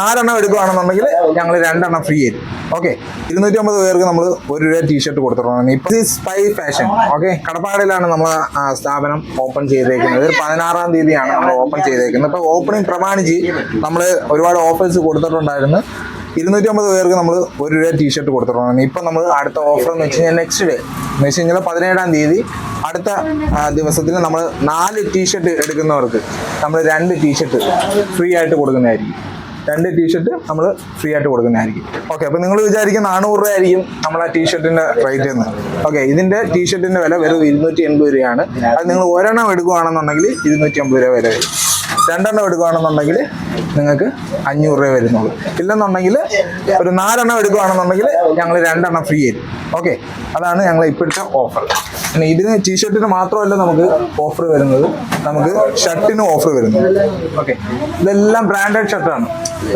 നാലെണ്ണം എടുക്കുകയാണെന്നുണ്ടെങ്കിൽ ഞങ്ങൾ രണ്ടെണ്ണം ഫ്രീ ആയിരിക്കും. ഓക്കെ ഇരുന്നൂറ്റി അമ്പത് പേർക്ക് നമ്മൾ ഒരു രൂപ ടീഷർട്ട് കൊടുത്തിട്ടുണ്ട് ഇപ്പം സ്പൈ ഫാഷൻ ഓക്കെ കടപ്പാടിലാണ് നമ്മൾ സ്ഥാപനം ഓപ്പൺ ചെയ്തേക്കുന്നത്. പതിനാറാം തീയതിയാണ് നമ്മൾ ഓപ്പൺ ചെയ്തേക്കുന്നത്. അപ്പോൾ ഓപ്പണിംഗ് പ്രമാണിച്ച് നമ്മൾ ഒരുപാട് ഓഫേഴ്സ് കൊടുത്തിട്ടുണ്ടായിരുന്നു. ഇരുന്നൂറ്റി അമ്പത് പേർക്ക് നമ്മൾ ഒരു രൂപ ടീഷർട്ട് കൊടുത്തിട്ടുണ്ട് ഇപ്പം നമ്മൾ അടുത്ത ഓഫർ എന്ന് വെച്ച് കഴിഞ്ഞാൽ നെക്സ്റ്റ് ഡേ എന്ന് വെച്ച് കഴിഞ്ഞാൽ പതിനേഴാം തീയതി അടുത്ത ദിവസത്തിൽ നമ്മൾ നാല് ടീഷർട്ട് എടുക്കുന്നവർക്ക് നമ്മൾ രണ്ട് ടീഷർട്ട് ഫ്രീ ആയിട്ട് കൊടുക്കുന്നതായിരിക്കും. രണ്ട് ടീഷർട്ട് നമ്മൾ ഫ്രീ ആയിട്ട് കൊടുക്കുന്നതായിരിക്കും. ഓക്കെ അപ്പോൾ നിങ്ങൾ വിചാരിക്കും നാനൂറ് രൂപ ആയിരിക്കും നമ്മൾ ആ ടീഷർട്ടിന്റെ റേറ്റ് എന്ന്. ഓക്കെ ഇതിന്റെ ടീഷർട്ടിന്റെ വില വെറും ഇരുന്നൂറ്റി എൺപത് രൂപയാണ്. അത് നിങ്ങൾ ഒരെണ്ണം എടുക്കുകയാണെന്നുണ്ടെങ്കിൽ ഇരുന്നൂറ്റി അമ്പത് രൂപ വില വരും. രണ്ടെണ്ണം എടുക്കുകയാണെന്നുണ്ടെങ്കിൽ നിങ്ങൾക്ക് അഞ്ഞൂറ് രൂപ വരുന്നുള്ളൂ. ഇല്ലെന്നുണ്ടെങ്കിൽ ഒരു നാലെണ്ണം എടുക്കുകയാണെന്നുണ്ടെങ്കിൽ ഞങ്ങൾ രണ്ടെണ്ണം ഫ്രീ ആയിരിക്കും. ഓക്കെ അതാണ് ഞങ്ങൾ ഇപ്പോഴത്തെ ഓഫർ പിന്നെ ഇതിന് ടീഷർട്ടിന് മാത്രമല്ല നമുക്ക് ഓഫർ വരുന്നത്. നമുക്ക് ഷർട്ടിനും ഓഫർ വരുന്നത്. ഓക്കെ ഇതെല്ലാം ബ്രാൻഡഡ് ഷർട്ടാണ്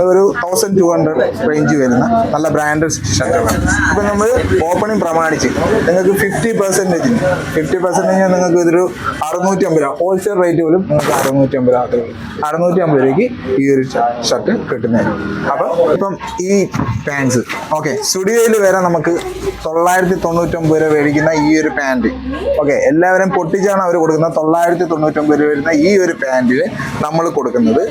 ഒരു തൗസൻഡ് ടു ഹൺഡ്രഡ് റേഞ്ച് വരുന്ന നല്ല ബ്രാൻഡഡ് ഷർട്ടുകളാണ് അപ്പം നമ്മൾ ഓപ്പണിംഗ് പ്രമാണിച്ച് നിങ്ങൾക്ക് ഫിഫ്റ്റി പെർസെന്റേജിന് ഫിഫ്റ്റി പെർസെന്റേജ് നിങ്ങൾക്ക് ഇതൊരു അറുന്നൂറ്റി അമ്പത് രൂപ. ഹോൾസെയിൽ റേറ്റ് പോലും നിങ്ങൾക്ക് അറുന്നൂറ്റി അമ്പത് രൂപ അറുന്നൂറ്റി അമ്പത് രൂപയ്ക്ക് ഈ ഒരു ഷർട്ട് കിട്ടുന്നതായിരിക്കും. അപ്പം ഇപ്പം ഈ പാൻസ് ഓക്കെ സ്റ്റുഡിയോയിൽ വരെ നമുക്ക് തൊള്ളായിരത്തി തൊണ്ണൂറ്റൊമ്പത് രൂപ മേടിക്കുന്ന ഈ ഒരു പാന്റ് ഓക്കെ എല്ലാവരും പൊട്ടിച്ചാണ് അവർ കൊടുക്കുന്ന തൊള്ളായിരത്തി തൊണ്ണൂറ്റൊമ്പത് രൂപ വരുന്ന ഈ ഒരു പാന്റിന് നമ്മൾ കൊടുക്കുന്നത്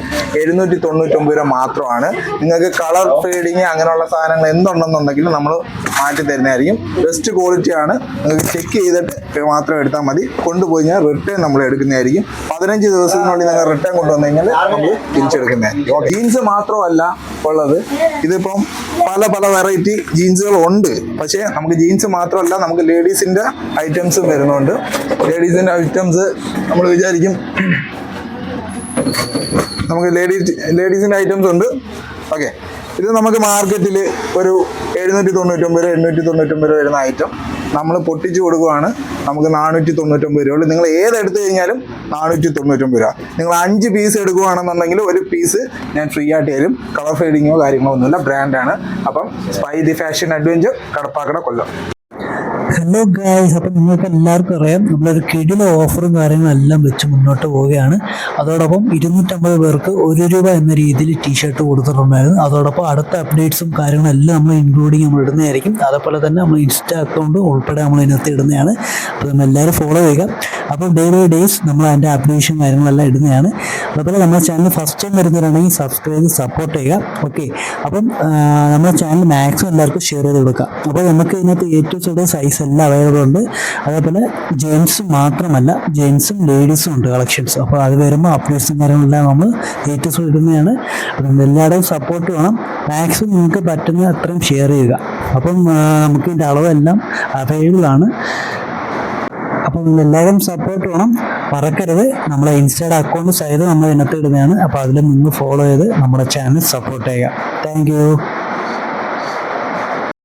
എഴുന്നൂറ്റി തൊണ്ണൂറ്റൊമ്പത് രൂപ മാത്രമാണ് നിങ്ങൾക്ക് കളർ ഫീഡിങ് അങ്ങനെയുള്ള സാധനങ്ങൾ എന്തുണ്ടെന്നുണ്ടെങ്കിൽ നമ്മൾ മാറ്റി തരുന്നതായിരിക്കും. ബെസ്റ്റ് ക്വാളിറ്റി ആണ്. നിങ്ങൾക്ക് ചെക്ക് ചെയ്തിട്ട് മാത്രം എടുത്താൽ മതി. കൊണ്ടുപോയി കഴിഞ്ഞാൽ റിട്ടേൺ നമ്മൾ എടുക്കുന്നതായിരിക്കും. പതിനഞ്ച് ദിവസത്തിനുള്ളിൽ നിങ്ങൾ റിട്ടേൺ കൊണ്ടുവന്നു കഴിഞ്ഞാൽ നമ്മൾ തിരിച്ചെടുക്കുന്നതായിരിക്കും ജീൻസ് മാത്രമല്ല ഉള്ളത്. ഇതിപ്പം പല പല വെറൈറ്റി ജീൻസുകൾ ഉണ്ട്. പക്ഷേ നമുക്ക് ജീൻസ് മാത്രമല്ല നമുക്ക് ലേഡീസിന്റെ ഐറ്റംസും വരുന്നുണ്ട്. ലേഡീസിന്റെ ഐറ്റംസ് നമ്മൾ വിചാരിക്കും നമുക്ക് ലേഡീസ് ലേഡീസിന്റെ ഐറ്റംസ് ഉണ്ട്. ഓക്കെ ഇത് നമുക്ക് മാർക്കറ്റിൽ ഒരു എഴുന്നൂറ്റി തൊണ്ണൂറ്റൊമ്പത് രൂപ എണ്ണൂറ്റി തൊണ്ണൂറ്റൊമ്പത് രൂപ വരുന്ന ഐറ്റം നമ്മൾ പൊട്ടിച്ച് കൊടുക്കുവാണ്. നമുക്ക് നാനൂറ്റി തൊണ്ണൂറ്റൊമ്പത് രൂപ നിങ്ങൾ ഏതെടുത്ത് കഴിഞ്ഞാലും നാനൂറ്റി തൊണ്ണൂറ്റൊമ്പത് രൂപ. നിങ്ങൾ അഞ്ച് പീസ് എടുക്കുകയാണെന്നുണ്ടെങ്കിൽ ഒരു പീസ് ഞാൻ ഫ്രീ ആയിട്ട് തരും. കളർ ഫെയ്ഡിങ്ങോ കാര്യങ്ങളോ ഒന്നുമില്ല. ബ്രാൻഡാണ് അപ്പം spy the fashion adventure Kadappakada Kollam. Hello guys അപ്പം നിങ്ങൾക്ക് എല്ലാവർക്കും അറിയാം നമ്മളൊരു കിടില ഓഫറും കാര്യങ്ങളും എല്ലാം വെച്ച് മുന്നോട്ട് പോവുകയാണ്. അതോടൊപ്പം ഇരുന്നൂറ്റമ്പത് പേർക്ക് ഒരു രൂപ എന്ന രീതിയിൽ ടീഷർട്ട് കൊടുത്തിട്ടുണ്ടായിരുന്നു. അതോടൊപ്പം അടുത്ത അപ്ഡേറ്റ്സും കാര്യങ്ങളും എല്ലാം നമ്മൾ ഇൻക്ലൂഡിങ് നമ്മൾ ഇടുന്നതായിരിക്കും. അതേപോലെ തന്നെ നമ്മൾ ഇൻസ്റ്റ അക്കൗണ്ട് ഉൾപ്പെടെ നമ്മൾ ഇതിനകത്ത് ഇടുന്നതാണ്. അപ്പോൾ നമ്മൾ എല്ലാവരും ഫോളോ ചെയ്യുക. അപ്പോൾ ഡേ ബൈ ഡേയ്സ് നമ്മൾ അതിന്റെ അപ്ഡേഷൻ കാര്യങ്ങളെല്ലാം ഇടുന്നതാണ്. അതുപോലെ നമ്മുടെ ചാനൽ ഫസ്റ്റ് ടൈം വരുന്നവരാണെങ്കിൽ സബ്സ്ക്രൈബ് സപ്പോർട്ട് ചെയ്യുക. ഓക്കെ അപ്പം നമ്മുടെ ചാനൽ മാക്സിമം എല്ലാവർക്കും ഷെയർ ചെയ്ത് കൊടുക്കുക. അപ്പോൾ നമുക്ക് ഇതിനകത്ത് ഏറ്റവും ചെറിയ സൈസ് എല്ലാം അവൈലബിൾ ഉണ്ട്. അതേപോലെ ജെൻസും മാത്രമല്ല ജെൻസും ലേഡീസും ഉണ്ട് കളക്ഷൻസ് അപ്പോൾ അത് വരുമ്പോൾ അപ്ഡേറ്റ്സും കാര്യങ്ങളെല്ലാം നമ്മൾ ലേറ്റസ്റ്റ് ഇടുന്നതാണ്. അപ്പം എല്ലാവരുടെയും സപ്പോർട്ട് വേണം. മാക്സിമം നിങ്ങൾക്ക് പറ്റുന്ന അത്രയും ഷെയർ ചെയ്യുക. അപ്പം നമുക്ക് ഇതിന്റെ അളവെല്ലാം അപ്പോൾ നിങ്ങൾ എല്ലാവരും സപ്പോർട്ട് വേണം. മറക്കരുത്. നമ്മളെ ഇൻസ്റ്റയുടെ അക്കൗണ്ട് സൈഡ് നമ്മൾ ഇന്നത്തെ ഇടുന്നതാണ് അപ്പോൾ അതിൽ നിങ്ങൾ ഫോളോ ചെയ്ത് നമ്മുടെ ചാനൽ സപ്പോർട്ട് ചെയ്യുക. താങ്ക്